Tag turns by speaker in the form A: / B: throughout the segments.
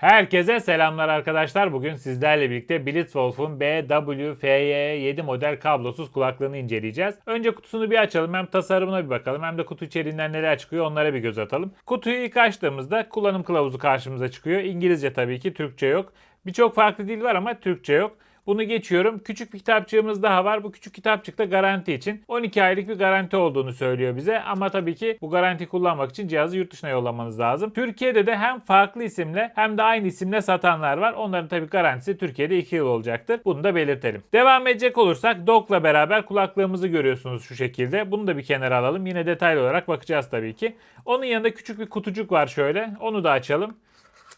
A: Herkese selamlar arkadaşlar. Bugün sizlerle birlikte Blitzwolf'un BWFY7 model kablosuz kulaklığını inceleyeceğiz. Önce kutusunu bir açalım. Hem tasarımına bir bakalım hem de kutu içeriğinden neler çıkıyor onlara bir göz atalım. Kutuyu ilk açtığımızda kullanım kılavuzu karşımıza çıkıyor. İngilizce tabii ki, Türkçe yok. Birçok farklı dil var ama Türkçe yok. Bunu geçiyorum. Küçük bir kitapçığımız daha var. Bu küçük kitapçıkta garanti için 12 aylık bir garanti olduğunu söylüyor bize. Ama tabii ki bu garanti kullanmak için cihazı yurt dışına yollamanız lazım. Türkiye'de de hem farklı isimle hem de aynı isimle satanlar var. Onların tabii garantisi Türkiye'de 2 yıl olacaktır. Bunu da belirtelim. Devam edecek olursak dock'la beraber kulaklığımızı görüyorsunuz şu şekilde. Bunu da bir kenara alalım. Yine detaylı olarak bakacağız tabii ki. Onun yanında küçük bir kutucuk var şöyle. Onu da açalım.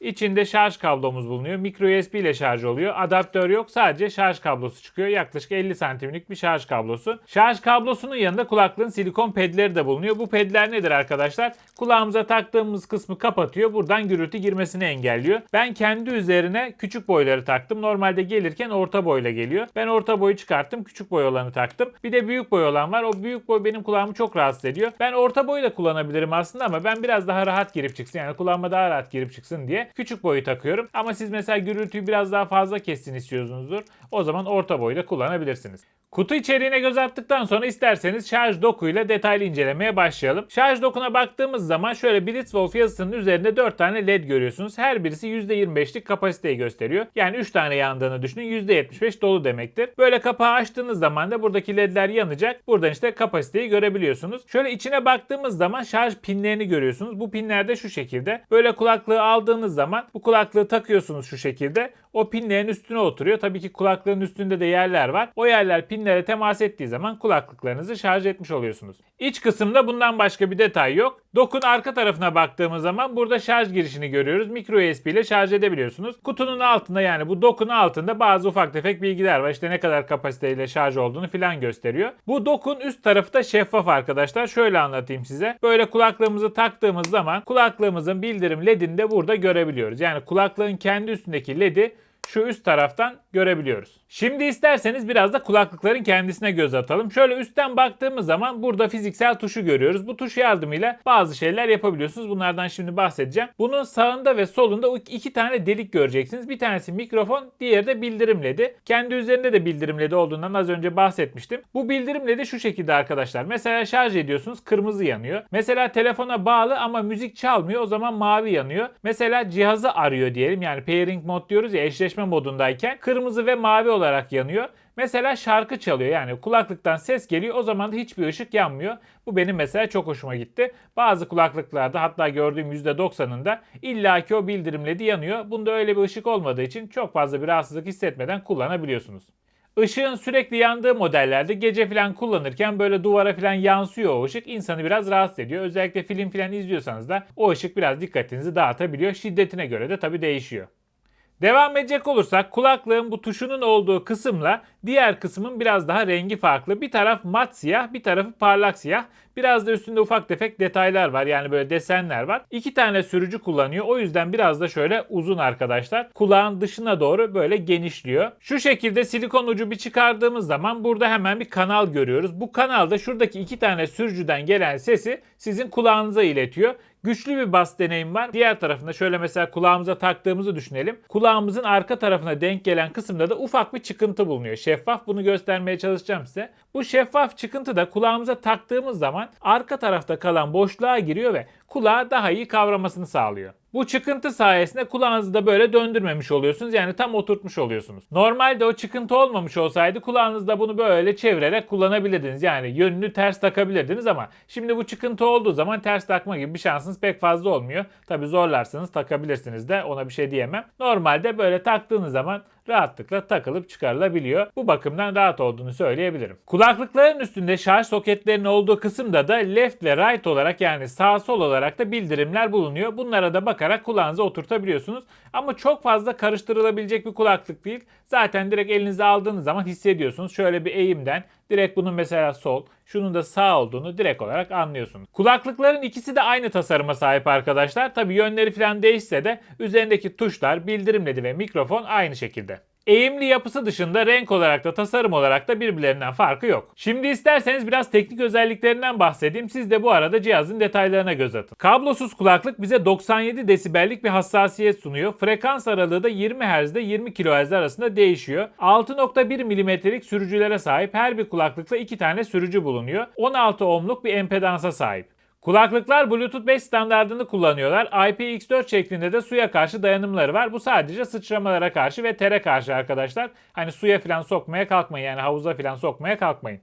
A: İçinde şarj kablomuz bulunuyor. Micro USB ile şarj oluyor. Adaptör yok. Sadece şarj kablosu çıkıyor. Yaklaşık 50 santimlik bir şarj kablosu. Şarj kablosunun yanında kulaklığın silikon pedleri de bulunuyor. Bu pedler nedir arkadaşlar? Kulağımıza taktığımız kısmı kapatıyor. Buradan gürültü girmesini engelliyor. Ben kendi üzerine küçük boyları taktım. Normalde gelirken orta boyla geliyor. Ben orta boyu çıkarttım. Küçük boy olanı taktım. Bir de büyük boy olan var. O büyük boy benim kulağımı çok rahatsız ediyor. Ben orta boyu da kullanabilirim aslında ama ben biraz daha rahat girip çıksın. Yani kulağıma daha rahat girip çıksın diye küçük boyu takıyorum. Ama siz mesela gürültüyü biraz daha fazla kessin istiyorsunuzdur. O zaman orta boyu da kullanabilirsiniz. Kutu içeriğine göz attıktan sonra isterseniz şarj dokuyla detaylı incelemeye başlayalım. Şarj dokuna baktığımız zaman şöyle Blitzwolf yazısının üzerinde 4 tane led görüyorsunuz. Her birisi %25'lik kapasiteyi gösteriyor. Yani 3 tane yandığını düşünün %75 dolu demektir. Böyle kapağı açtığınız zaman da buradaki ledler yanacak. Buradan işte kapasiteyi görebiliyorsunuz. Şöyle içine baktığımız zaman şarj pinlerini görüyorsunuz. Bu pinler de şu şekilde. Böyle kulaklığı aldığınız zaman bu kulaklığı takıyorsunuz şu şekilde. O pinlerin üstüne oturuyor. Tabii ki kulaklığın üstünde de yerler var. O yerler pinlere temas ettiği zaman kulaklıklarınızı şarj etmiş oluyorsunuz. İç kısımda bundan başka bir detay yok. Dokun arka tarafına baktığımız zaman burada şarj girişini görüyoruz. Micro USB ile şarj edebiliyorsunuz. Kutunun altında yani bu dokun altında bazı ufak tefek bilgiler var. İşte ne kadar kapasiteyle şarj olduğunu filan gösteriyor. Bu dokun üst tarafı da şeffaf arkadaşlar. Şöyle anlatayım size. Böyle kulaklığımızı taktığımız zaman kulaklığımızın bildirim ledini de burada görebiliyoruz. Yani kulaklığın kendi üstündeki ledi şu üst taraftan görebiliyoruz. Şimdi isterseniz biraz da kulaklıkların kendisine göz atalım. Şöyle üstten baktığımız zaman burada fiziksel tuşu görüyoruz. Bu tuş yardımıyla bazı şeyler yapabiliyorsunuz. Bunlardan şimdi bahsedeceğim. Bunun sağında ve solunda iki tane delik göreceksiniz. Bir tanesi mikrofon, diğeri de bildirim ledi. Kendi üzerinde de bildirim ledi olduğundan az önce bahsetmiştim. Bu bildirim ledi şu şekilde arkadaşlar. Mesela şarj ediyorsunuz kırmızı yanıyor. Mesela telefona bağlı ama müzik çalmıyor o zaman mavi yanıyor. Mesela cihazı arıyor diyelim yani pairing mod diyoruz ya eşleşme modundayken kırmızı ve mavi olarak yanıyor. Mesela şarkı çalıyor yani kulaklıktan ses geliyor o zaman da hiçbir ışık yanmıyor. Bu benim mesela çok hoşuma gitti. Bazı kulaklıklarda hatta gördüğüm %90'ında illaki o bildirim ledi yanıyor. Bunda öyle bir ışık olmadığı için çok fazla bir rahatsızlık hissetmeden kullanabiliyorsunuz. Işığın sürekli yandığı modellerde gece falan kullanırken böyle duvara falan yansıyor o ışık. insanı biraz rahatsız ediyor. Özellikle film falan izliyorsanız da o ışık biraz dikkatinizi dağıtabiliyor. Şiddetine göre de tabii değişiyor. Devam edecek olursak kulaklığın bu tuşunun olduğu kısımla diğer kısmın biraz daha rengi farklı. Bir taraf mat siyah, bir tarafı parlak siyah. Biraz da üstünde ufak tefek detaylar var. Yani böyle desenler var. İki tane sürücü kullanıyor. O yüzden biraz da şöyle uzun arkadaşlar. Kulağın dışına doğru böyle genişliyor. Şu şekilde silikon ucu bir çıkardığımız zaman burada hemen bir kanal görüyoruz. Bu kanalda şuradaki iki tane sürücüden gelen sesi sizin kulağınıza iletiyor. Güçlü bir bas deneyim var. Diğer tarafında şöyle mesela kulağımıza taktığımızı düşünelim. Kulağımızın arka tarafına denk gelen kısımda da ufak bir çıkıntı bulunuyor. Şeffaf bunu göstermeye çalışacağım size. Bu şeffaf çıkıntı da kulağımıza taktığımız zaman arka tarafta kalan boşluğa giriyor ve kulağı daha iyi kavramasını sağlıyor. Bu çıkıntı sayesinde kulağınızı da böyle döndürmemiş oluyorsunuz. Yani tam oturtmuş oluyorsunuz. Normalde o çıkıntı olmamış olsaydı kulağınızda bunu böyle çevirerek kullanabilirdiniz. Yani yönünü ters takabilirdiniz ama şimdi bu çıkıntı olduğu zaman ters takma gibi bir şansınız pek fazla olmuyor. Tabi zorlarsanız takabilirsiniz de ona bir şey diyemem. Normalde böyle taktığınız zaman rahatlıkla takılıp çıkarılabiliyor. Bu bakımdan rahat olduğunu söyleyebilirim. Kulaklıkların üstünde şarj soketlerinin olduğu kısımda da left ve right olarak yani sağ sol olarak da bildirimler bulunuyor. Bunlara da bakarak kulağınıza oturtabiliyorsunuz. Ama çok fazla karıştırılabilecek bir kulaklık değil. Zaten direkt elinize aldığınız zaman hissediyorsunuz. Şöyle bir eğimden direkt bunun mesela sol, şunun da sağ olduğunu direkt olarak anlıyorsunuz. Kulaklıkların ikisi de aynı tasarıma sahip arkadaşlar. Tabi yönleri falan değişse de üzerindeki tuşlar, bildirim ledi ve mikrofon aynı şekilde. Eğimli yapısı dışında renk olarak da tasarım olarak da birbirlerinden farkı yok. Şimdi isterseniz biraz teknik özelliklerinden bahsedeyim. Siz de bu arada cihazın detaylarına göz atın. Kablosuz kulaklık bize 97 desibellik bir hassasiyet sunuyor. Frekans aralığı da 20 Hz ile 20 kHz arasında değişiyor. 6.1 mm'lik sürücülere sahip her bir kulaklıkta 2 tane sürücü bulunuyor. 16 ohmluk bir empedansa sahip. Kulaklıklar Bluetooth 5 standartını kullanıyorlar. IPX4 şeklinde de suya karşı dayanımları var. Bu sadece sıçramalara karşı ve tere karşı arkadaşlar. Hani suya falan sokmaya kalkmayın yani havuza falan sokmaya kalkmayın.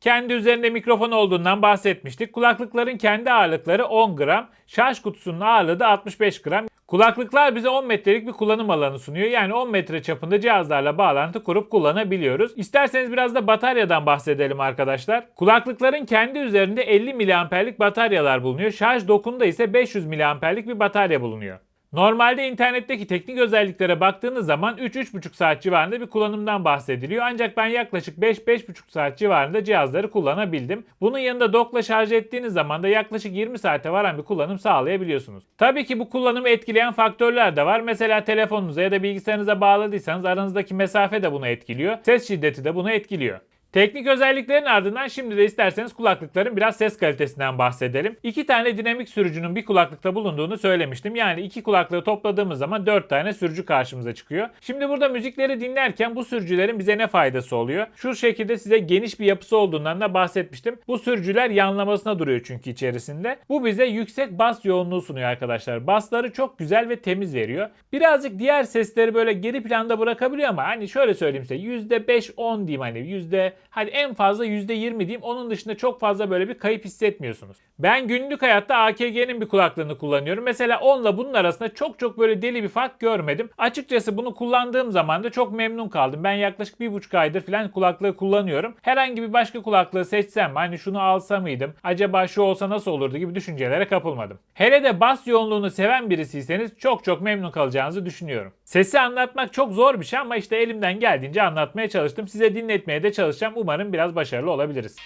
A: Kendi üzerinde mikrofon olduğundan bahsetmiştik. Kulaklıkların kendi ağırlıkları 10 gram, şarj kutusunun ağırlığı da 65 gram. Kulaklıklar bize 10 metrelik bir kullanım alanı sunuyor. Yani 10 metre çapında cihazlarla bağlantı kurup kullanabiliyoruz. İsterseniz biraz da bataryadan bahsedelim arkadaşlar. Kulaklıkların kendi üzerinde 50 miliamperlik bataryalar bulunuyor. Şarj dokunda ise 500 miliamperlik bir batarya bulunuyor. Normalde internetteki teknik özelliklere baktığınız zaman 3-3,5 saat civarında bir kullanımdan bahsediliyor. Ancak ben yaklaşık 5-5,5 saat civarında cihazları kullanabildim. Bunun yanında dockla şarj ettiğiniz zaman da yaklaşık 20 saate varan bir kullanım sağlayabiliyorsunuz. Tabii ki bu kullanımı etkileyen faktörler de var. Mesela telefonunuza ya da bilgisayarınıza bağladıysanız aranızdaki mesafe de bunu etkiliyor. Ses şiddeti de bunu etkiliyor. Teknik özelliklerin ardından şimdi de isterseniz kulaklıkların biraz ses kalitesinden bahsedelim. İki tane dinamik sürücünün bir kulaklıkta bulunduğunu söylemiştim. Yani iki kulaklığı topladığımız zaman dört tane sürücü karşımıza çıkıyor. Şimdi burada müzikleri dinlerken bu sürücülerin bize ne faydası oluyor? Şu şekilde size geniş bir yapısı olduğundan da bahsetmiştim. Bu sürücüler yanlamasına duruyor çünkü içerisinde. Bu bize yüksek bas yoğunluğu sunuyor arkadaşlar. Basları çok güzel ve temiz veriyor. Birazcık diğer sesleri böyle geri planda bırakabiliyor ama hani şöyle söyleyeyim size %5-10 diyeyim hani yüzde hadi en fazla %20 diyeyim. Onun dışında çok fazla böyle bir kayıp hissetmiyorsunuz. Ben günlük hayatta AKG'nin bir kulaklığını kullanıyorum. Mesela onunla bunun arasında çok çok böyle deli bir fark görmedim. Açıkçası bunu kullandığım zaman da çok memnun kaldım. Ben yaklaşık bir buçuk aydır falan kulaklığı kullanıyorum. Herhangi bir başka kulaklığı seçsem? Hani şunu alsa mıydım? Acaba şu olsa nasıl olurdu gibi düşüncelere kapılmadım. Hele de bas yoğunluğunu seven birisiyseniz çok çok memnun kalacağınızı düşünüyorum. Sesi anlatmak çok zor bir şey ama işte elimden geldiğince anlatmaya çalıştım. Size dinletmeye de çalışacağım. Umarım biraz başarılı olabiliriz.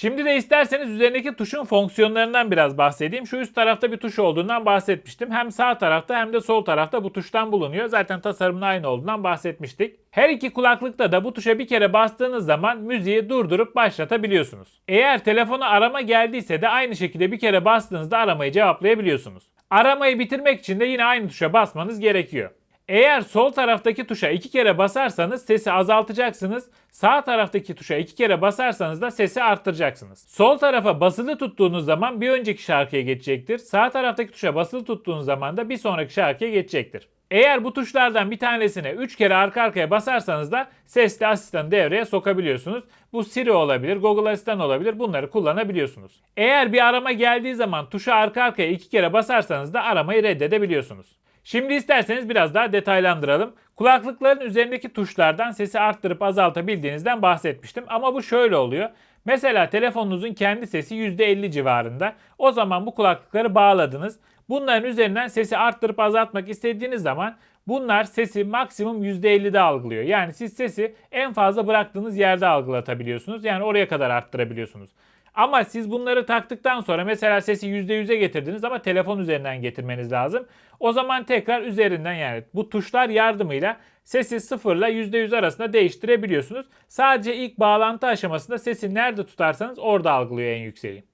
A: Şimdi de isterseniz üzerindeki tuşun fonksiyonlarından biraz bahsedeyim. Şu üst tarafta bir tuş olduğundan bahsetmiştim. Hem sağ tarafta hem de sol tarafta bu tuştan bulunuyor. Zaten tasarımın aynı olduğundan bahsetmiştik. Her iki kulaklıkta da bu tuşa bir kere bastığınız zaman müziği durdurup başlatabiliyorsunuz. Eğer telefona arama geldiyse de aynı şekilde bir kere bastığınızda aramayı cevaplayabiliyorsunuz. Aramayı bitirmek için de yine aynı tuşa basmanız gerekiyor. Eğer sol taraftaki tuşa iki kere basarsanız sesi azaltacaksınız. Sağ taraftaki tuşa iki kere basarsanız da sesi arttıracaksınız. Sol tarafa basılı tuttuğunuz zaman bir önceki şarkıya geçecektir. Sağ taraftaki tuşa basılı tuttuğunuz zaman da bir sonraki şarkıya geçecektir. Eğer bu tuşlardan bir tanesine 3 kere arka arkaya basarsanız da sesli asistanı devreye sokabiliyorsunuz. Bu Siri olabilir, Google Asistan olabilir. Bunları kullanabiliyorsunuz. Eğer bir arama geldiği zaman tuşa arka arkaya 2 kere basarsanız da aramayı reddedebiliyorsunuz. Şimdi isterseniz biraz daha detaylandıralım. Kulaklıkların üzerindeki tuşlardan sesi arttırıp azaltabildiğinizden bahsetmiştim ama bu şöyle oluyor. Mesela telefonunuzun kendi sesi %50 civarında. O zaman bu kulaklıkları bağladınız. Bunların üzerinden sesi arttırıp azaltmak istediğiniz zaman bunlar sesi maksimum %50'de algılıyor. Yani siz sesi en fazla bıraktığınız yerde algılatabiliyorsunuz. Yani oraya kadar arttırabiliyorsunuz. Ama siz bunları taktıktan sonra mesela sesi %100'e getirdiniz ama telefon üzerinden getirmeniz lazım. O zaman tekrar üzerinden yani bu tuşlar yardımıyla sesi 0 ile %100 arasında değiştirebiliyorsunuz. Sadece ilk bağlantı aşamasında sesi nerede tutarsanız orada algılıyor en yükseği.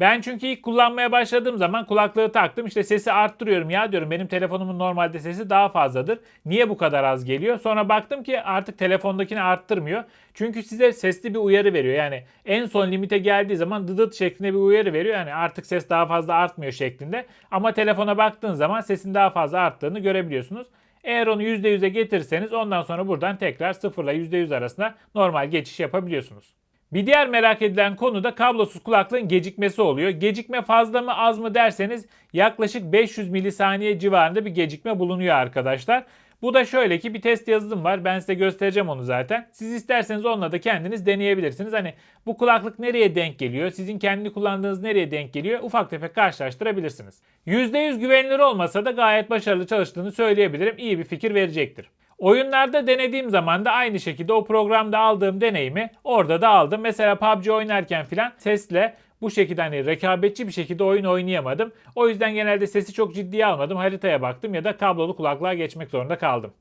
A: Ben çünkü ilk kullanmaya başladığım zaman kulaklığı taktım işte sesi arttırıyorum ya diyorum benim telefonumun normalde sesi daha fazladır. Niye bu kadar az geliyor? Sonra baktım ki artık telefondakini arttırmıyor. Çünkü size sesli bir uyarı veriyor. Yani en son limite geldiği zaman dıdıt şeklinde bir uyarı veriyor. Yani artık ses daha fazla artmıyor şeklinde. Ama telefona baktığın zaman sesin daha fazla arttığını görebiliyorsunuz. Eğer onu %100'e getirirseniz ondan sonra buradan tekrar 0 ile %100 arasında normal geçiş yapabiliyorsunuz. Bir diğer merak edilen konu da kablosuz kulaklığın gecikmesi oluyor. Gecikme fazla mı az mı derseniz yaklaşık 500 milisaniye civarında bir gecikme bulunuyor arkadaşlar. Bu da şöyle ki bir test yazılım var. Ben size göstereceğim onu zaten. Siz isterseniz onunla da kendiniz deneyebilirsiniz. Hani bu kulaklık nereye denk geliyor? Sizin kendi kullandığınız nereye denk geliyor? Ufak tefek karşılaştırabilirsiniz. %100 güvenilir olmasa da gayet başarılı çalıştığını söyleyebilirim. İyi bir fikir verecektir. Oyunlarda denediğim zaman da aynı şekilde o programda aldığım deneyimi orada da aldım. Mesela PUBG oynarken filan sesle bu şekilde hani rekabetçi bir şekilde oyun oynayamadım. O yüzden genelde sesi çok ciddiye almadım. Haritaya baktım ya da kablolu kulaklığa geçmek zorunda kaldım.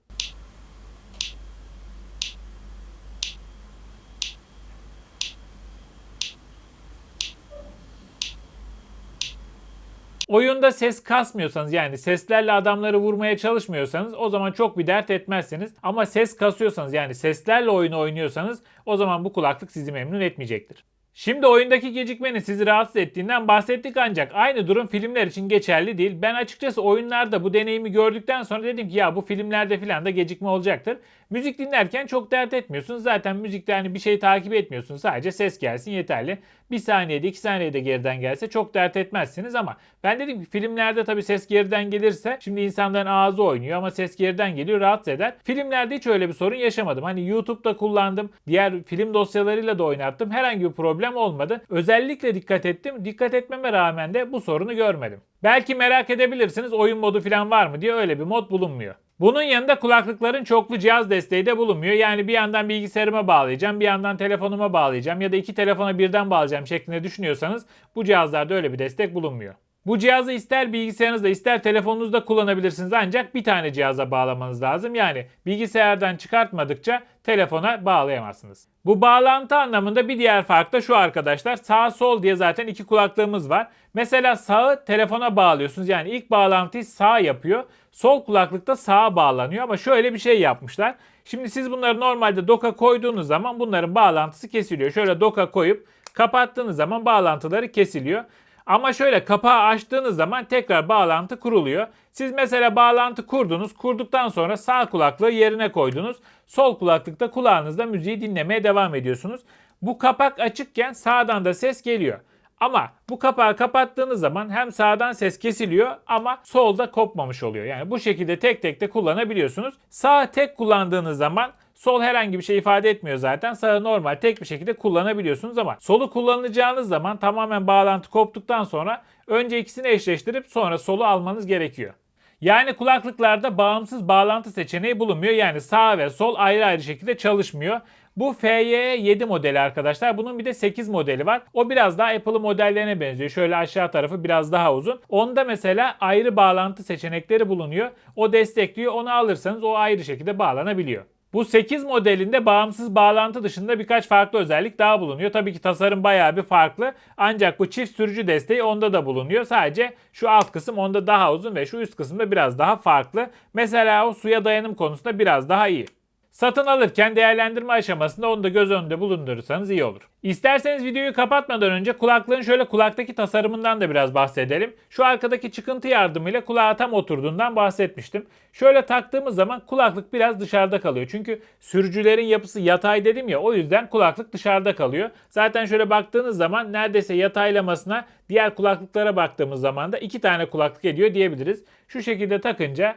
A: Oyunda ses kasmıyorsanız yani seslerle adamları vurmaya çalışmıyorsanız o zaman çok bir dert etmezsiniz. Ama ses kasıyorsanız yani seslerle oyunu oynuyorsanız o zaman bu kulaklık sizi memnun etmeyecektir. Şimdi oyundaki gecikmenin sizi rahatsız ettiğinden bahsettik ancak aynı durum filmler için geçerli değil. Ben açıkçası oyunlarda bu deneyimi gördükten sonra dedim ki ya bu filmlerde filan da gecikme olacaktır. Müzik dinlerken çok dert etmiyorsunuz. Zaten müzikte hani bir şey takip etmiyorsunuz. Sadece ses gelsin yeterli. Bir saniyede iki saniyede geriden gelse çok dert etmezsiniz ama ben dedim ki filmlerde tabii ses geriden gelirse şimdi insanların ağzı oynuyor ama ses geriden geliyor rahatsız eder. Filmlerde hiç öyle bir sorun yaşamadım. Hani YouTube'da kullandım. Diğer film dosyalarıyla da oynattım. Herhangi bir problem olmadı. Özellikle dikkat ettim. Dikkat etmeme rağmen de bu sorunu görmedim. Belki merak edebilirsiniz oyun modu falan var mı diye öyle bir mod bulunmuyor. Bunun yanında kulaklıkların çoklu cihaz desteği de bulunmuyor. Yani bir yandan bilgisayarıma bağlayacağım, bir yandan telefonuma bağlayacağım ya da iki telefona birden bağlayacağım şeklinde düşünüyorsanız bu cihazlarda öyle bir destek bulunmuyor. Bu cihazı ister bilgisayarınızda ister telefonunuzda kullanabilirsiniz ancak bir tane cihaza bağlamanız lazım. Yani bilgisayardan çıkartmadıkça telefona bağlayamazsınız. Bu bağlantı anlamında bir diğer fark da şu arkadaşlar. Sağ sol diye zaten iki kulaklığımız var. Mesela sağı telefona bağlıyorsunuz. Yani ilk bağlantıyı sağ yapıyor. Sol kulaklıkta sağa bağlanıyor ama şöyle bir şey yapmışlar. Şimdi siz bunları normalde doka koyduğunuz zaman bunların bağlantısı kesiliyor. Şöyle doka koyup kapattığınız zaman bağlantıları kesiliyor. Ama şöyle kapağı açtığınız zaman tekrar bağlantı kuruluyor. Siz mesela bağlantı kurdunuz. Kurduktan sonra sağ kulaklığı yerine koydunuz. Sol kulaklıkta kulağınızda müziği dinlemeye devam ediyorsunuz. Bu kapak açıkken sağdan da ses geliyor. Ama bu kapağı kapattığınız zaman hem sağdan ses kesiliyor ama solda kopmamış oluyor. Yani bu şekilde tek tek de kullanabiliyorsunuz. Sağ tek kullandığınız zaman Sol herhangi bir şey ifade etmiyor zaten. Sağı normal tek bir şekilde kullanabiliyorsunuz ama solu kullanacağınız zaman tamamen bağlantı koptuktan sonra önce ikisini eşleştirip sonra solu almanız gerekiyor. Yani kulaklıklarda bağımsız bağlantı seçeneği bulunmuyor. Yani sağ ve sol ayrı ayrı şekilde çalışmıyor. Bu FY7 modeli arkadaşlar. Bunun bir de 8 modeli var. O biraz daha Apple'ın modellerine benziyor. Şöyle aşağı tarafı biraz daha uzun. Onda mesela ayrı bağlantı seçenekleri bulunuyor. O destekliyor. Onu alırsanız o ayrı şekilde bağlanabiliyor. Bu 8 modelinde bağımsız bağlantı dışında birkaç farklı özellik daha bulunuyor. Tabii ki tasarım bayağı bir farklı. Ancak bu çift sürücü desteği onda da bulunuyor. Sadece şu alt kısım onda daha uzun ve şu üst kısımda biraz daha farklı. Mesela o suya dayanım konusunda biraz daha iyi. Satın alırken değerlendirme aşamasında onu da göz önünde bulundurursanız iyi olur. İsterseniz videoyu kapatmadan önce kulaklığın şöyle kulaktaki tasarımından da biraz bahsedelim. Şu arkadaki çıkıntı yardımıyla kulağa tam oturduğundan bahsetmiştim. Şöyle taktığımız zaman kulaklık biraz dışarıda kalıyor. Çünkü sürücülerin yapısı yatay dedim ya o yüzden kulaklık dışarıda kalıyor. Zaten şöyle baktığınız zaman neredeyse yataylamasına diğer kulaklıklara baktığımız zaman da iki tane kulaklık ediyor diyebiliriz. Şu şekilde takınca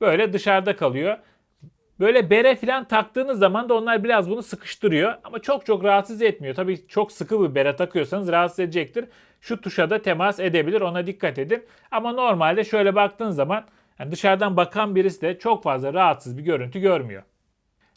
A: böyle dışarıda kalıyor. Böyle bere falan taktığınız zaman da onlar biraz bunu sıkıştırıyor. Ama çok çok rahatsız etmiyor. Tabii çok sıkı bir bere takıyorsanız rahatsız edecektir. Şu tuşa da temas edebilir ona dikkat edin. Ama normalde şöyle baktığınız zaman yani dışarıdan bakan birisi de çok fazla rahatsız bir görüntü görmüyor.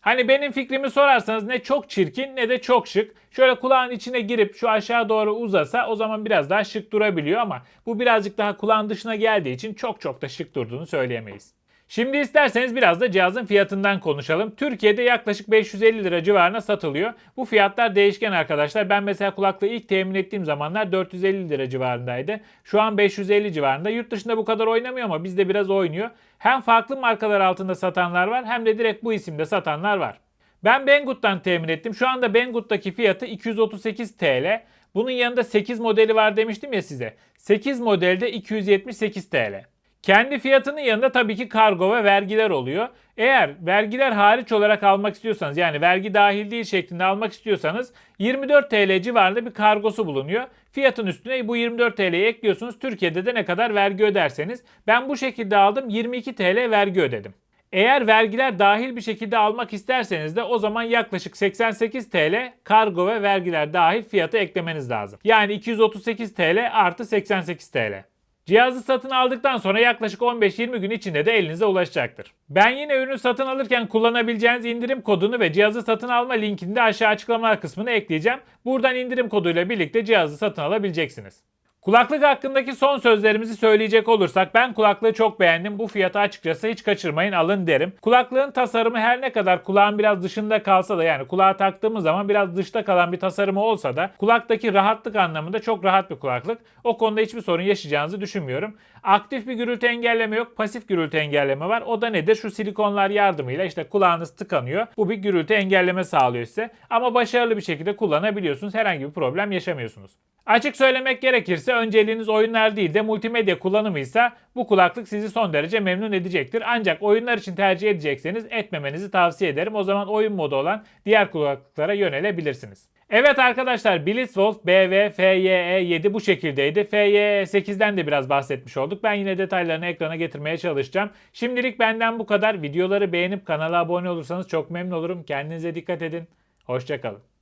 A: Hani benim fikrimi sorarsanız ne çok çirkin ne de çok şık. Şöyle kulağın içine girip şu aşağı doğru uzasa o zaman biraz daha şık durabiliyor ama bu birazcık daha kulağın dışına geldiği için çok çok da şık durduğunu söyleyemeyiz. Şimdi isterseniz biraz da cihazın fiyatından konuşalım. Türkiye'de yaklaşık 550 lira civarına satılıyor. Bu fiyatlar değişken arkadaşlar. Ben mesela kulaklığı ilk temin ettiğim zamanlar 450 lira civarındaydı. Şu an 550 civarında. Yurt dışında bu kadar oynamıyor ama bizde biraz oynuyor. Hem farklı markalar altında satanlar var hem de direkt bu isimde satanlar var. Ben Banggood'dan temin ettim. Şu anda Banggood'daki fiyatı 238 TL. Bunun yanında 8 modeli var demiştim ya size. 8 modelde 278 TL. Kendi fiyatının yanında tabii ki kargo ve vergiler oluyor. Eğer vergiler hariç olarak almak istiyorsanız yani vergi dahil değil şeklinde almak istiyorsanız 24 TL civarında bir kargosu bulunuyor. Fiyatın üstüne bu 24 TL'yi ekliyorsunuz. Türkiye'de de ne kadar vergi öderseniz. Ben bu şekilde aldım 22 TL vergi ödedim. Eğer vergiler dahil bir şekilde almak isterseniz de o zaman yaklaşık 88 TL kargo ve vergiler dahil fiyata eklemeniz lazım. Yani 238 TL artı 88 TL. Cihazı satın aldıktan sonra yaklaşık 15-20 gün içinde de elinize ulaşacaktır. Ben yine ürünü satın alırken kullanabileceğiniz indirim kodunu ve cihazı satın alma linkini de aşağı açıklamalar kısmına ekleyeceğim. Buradan indirim koduyla birlikte cihazı satın alabileceksiniz. Kulaklık hakkındaki son sözlerimizi söyleyecek olursak ben kulaklığı çok beğendim. Bu fiyatı açıkçası hiç kaçırmayın alın derim. Kulaklığın tasarımı her ne kadar kulağın biraz dışında kalsa da yani kulağa taktığımız zaman biraz dışta kalan bir tasarımı olsa da kulaktaki rahatlık anlamında çok rahat bir kulaklık. O konuda hiçbir sorun yaşayacağınızı düşünmüyorum. Aktif bir gürültü engelleme yok. Pasif gürültü engelleme var. O da nedir? Şu silikonlar yardımıyla işte kulağınız tıkanıyor. Bu bir gürültü engelleme sağlıyor size. Ama başarılı bir şekilde kullanabiliyorsunuz. Herhangi bir problem yaşamıyorsunuz. Açık söylemek gerekirse önceliğiniz oyunlar değil de multimedya kullanımıysa bu kulaklık sizi son derece memnun edecektir. Ancak oyunlar için tercih edecekseniz etmemenizi tavsiye ederim. O zaman oyun modu olan diğer kulaklıklara yönelebilirsiniz. Evet arkadaşlar Blitzwolf BV FYE7 bu şekildeydi. FYE8'den de biraz bahsetmiş olduk. Ben yine detaylarını ekrana getirmeye çalışacağım. Şimdilik benden bu kadar. Videoları beğenip kanala abone olursanız çok memnun olurum. Kendinize dikkat edin. Hoşçakalın.